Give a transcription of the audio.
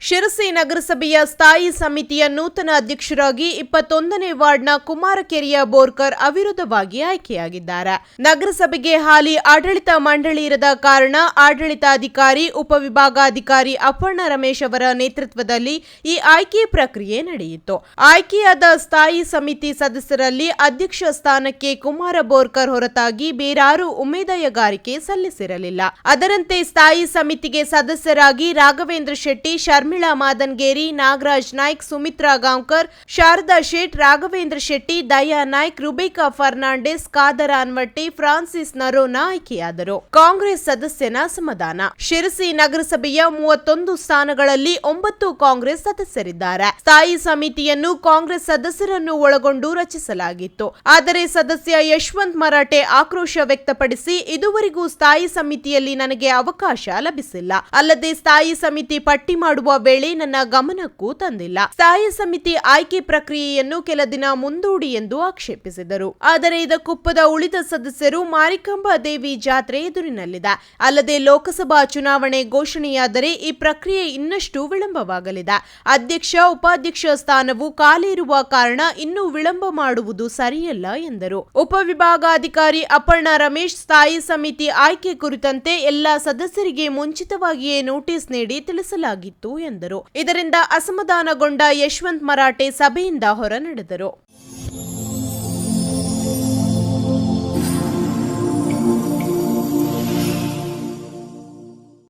ಶಿರಸಿ ನಗರಸಭೆಯ ಸ್ಥಾಯಿ ಸಮಿತಿಯ ನೂತನ ಅಧ್ಯಕ್ಷರಾಗಿ ಇಪ್ಪತ್ತೊಂದನೇ ವಾರ್ಡ್ನ ಕುಮಾರಕೆರೆಯ ಬೋರ್ಕರ್ ಅವಿರೋಧವಾಗಿ ಆಯ್ಕೆಯಾಗಿದ್ದಾರೆ. ನಗರಸಭೆಗೆ ಹಾಲಿ ಆಡಳಿತ ಮಂಡಳಿ ಇರದ ಕಾರಣ ಆಡಳಿತಾಧಿಕಾರಿ, ಉಪವಿಭಾಗಾಧಿಕಾರಿ ಅಪರ್ಣ ರಮೇಶ್ ಅವರ ನೇತೃತ್ವದಲ್ಲಿ ಈ ಆಯ್ಕೆ ಪ್ರಕ್ರಿಯೆ ನಡೆಯಿತು. ಆಯ್ಕೆಯಾದ ಸ್ಥಾಯಿ ಸಮಿತಿ ಸದಸ್ಯರಲ್ಲಿ ಅಧ್ಯಕ್ಷ ಸ್ಥಾನಕ್ಕೆ ಕುಮಾರ ಬೋರ್ಕರ್ ಹೊರತಾಗಿ ಬೇರಾರು ಉಮೇದಯಗಾರಿಕೆ ಸಲ್ಲಿಸಿರಲಿಲ್ಲ. ಅದರಂತೆ ಸ್ಥಾಯಿ ಸಮಿತಿಗೆ ಸದಸ್ಯರಾಗಿ ರಾಘವೇಂದ್ರ ಶೆಟ್ಟಿ ಶರ್ಮಿಳಾ ಮಾದನ್ಗೇರಿ, ನಾಗರಾಜ್ ನಾಯ್ಕ್, ಸುಮಿತ್ರಾ ಗಾಂವ್ಕರ್, ಶಾರದಾ ಶೇಟ್, ರಾಘವೇಂದ್ರ ಶೆಟ್ಟಿ, ದಯಾ ನಾಯ್ಕ್, ರುಬಿಕಾ ಫರ್ನಾಂಡಿಸ್ ಕಾದರ್ ಅನ್ವಟ್ಟಿ, ಫ್ರಾನ್ಸಿಸ್ ನರೋನಾ ಆಯ್ಕೆಯಾದರು. ಕಾಂಗ್ರೆಸ್ ಸದಸ್ಯನ ಸಮಾಧಾನ. ಶಿರಸಿ ನಗರಸಭೆಯ ಮೂವತ್ತೊಂದು ಸ್ಥಾನಗಳಲ್ಲಿ ಒಂಬತ್ತು ಕಾಂಗ್ರೆಸ್ ಸದಸ್ಯರಿದ್ದಾರೆ. ಸ್ಥಾಯಿ ಸಮಿತಿಯನ್ನು ಕಾಂಗ್ರೆಸ್ ಸದಸ್ಯರನ್ನು ಒಳಗೊಂಡು ರಚಿಸಲಾಗಿತ್ತು. ಆದರೆ ಸದಸ್ಯ ಯಶವಂತ್ ಮರಾಠೆ ಆಕ್ರೋಶ ವ್ಯಕ್ತಪಡಿಸಿ, ಇದುವರೆಗೂ ಸ್ಥಾಯಿ ಸಮಿತಿಯಲ್ಲಿ ನನಗೆ ಅವಕಾಶ ಲಭಿಸಿಲ್ಲ. ಅಲ್ಲದೆ ಸ್ಥಾಯಿ ಸಮಿತಿ ಪಟ್ಟಿ ಮಾಡುವ ವೇಳೆ ನನ್ನ ಗಮನಕ್ಕೂ ತಂದಿಲ್ಲ. ಸ್ಥಾಯಿ ಸಮಿತಿ ಆಯ್ಕೆ ಪ್ರಕ್ರಿಯೆಯನ್ನು ಕೆಲ ದಿನ ಮುಂದೂಡಿ ಎಂದು ಆಕ್ಷೇಪಿಸಿದರು. ಆದರೆ ಇದಕ್ಕೊಪ್ಪದ ಉಳಿದ ಸದಸ್ಯರು ಮಾರಿಕಾಂಬಾ ದೇವಿ ಜಾತ್ರೆ ಎದುರಿನಲ್ಲಿದೆ. ಅಲ್ಲದೆ ಲೋಕಸಭಾ ಚುನಾವಣೆ ಘೋಷಣೆಯಾದರೆ ಈ ಪ್ರಕ್ರಿಯೆ ಇನ್ನಷ್ಟು ವಿಳಂಬವಾಗಲಿದೆ. ಅಧ್ಯಕ್ಷ, ಉಪಾಧ್ಯಕ್ಷ ಸ್ಥಾನವು ಖಾಲಿ ಇರುವ ಕಾರಣ ಇನ್ನೂ ವಿಳಂಬ ಮಾಡುವುದು ಸರಿಯಲ್ಲ ಎಂದರು. ಉಪವಿಭಾಗಾಧಿಕಾರಿ ಅಪರ್ಣ ರಮೇಶ್, ಸ್ಥಾಯಿ ಸಮಿತಿ ಆಯ್ಕೆ ಕುರಿತಂತೆ ಎಲ್ಲ ಸದಸ್ಯರಿಗೆ ಮುಂಚಿತವಾಗಿಯೇ ನೋಟಿಸ್ ನೀಡಿ ತಿಳಿಸಲಾಗಿತ್ತು ಎಂದರು. ಇದರಿಂದ ಅಸಮಾಧಾನಗೊಂಡ ಯಶವಂತ್ ಮರಾಠೆ ಸಭೆಯಿಂದ ಹೊರ ನಡೆದರು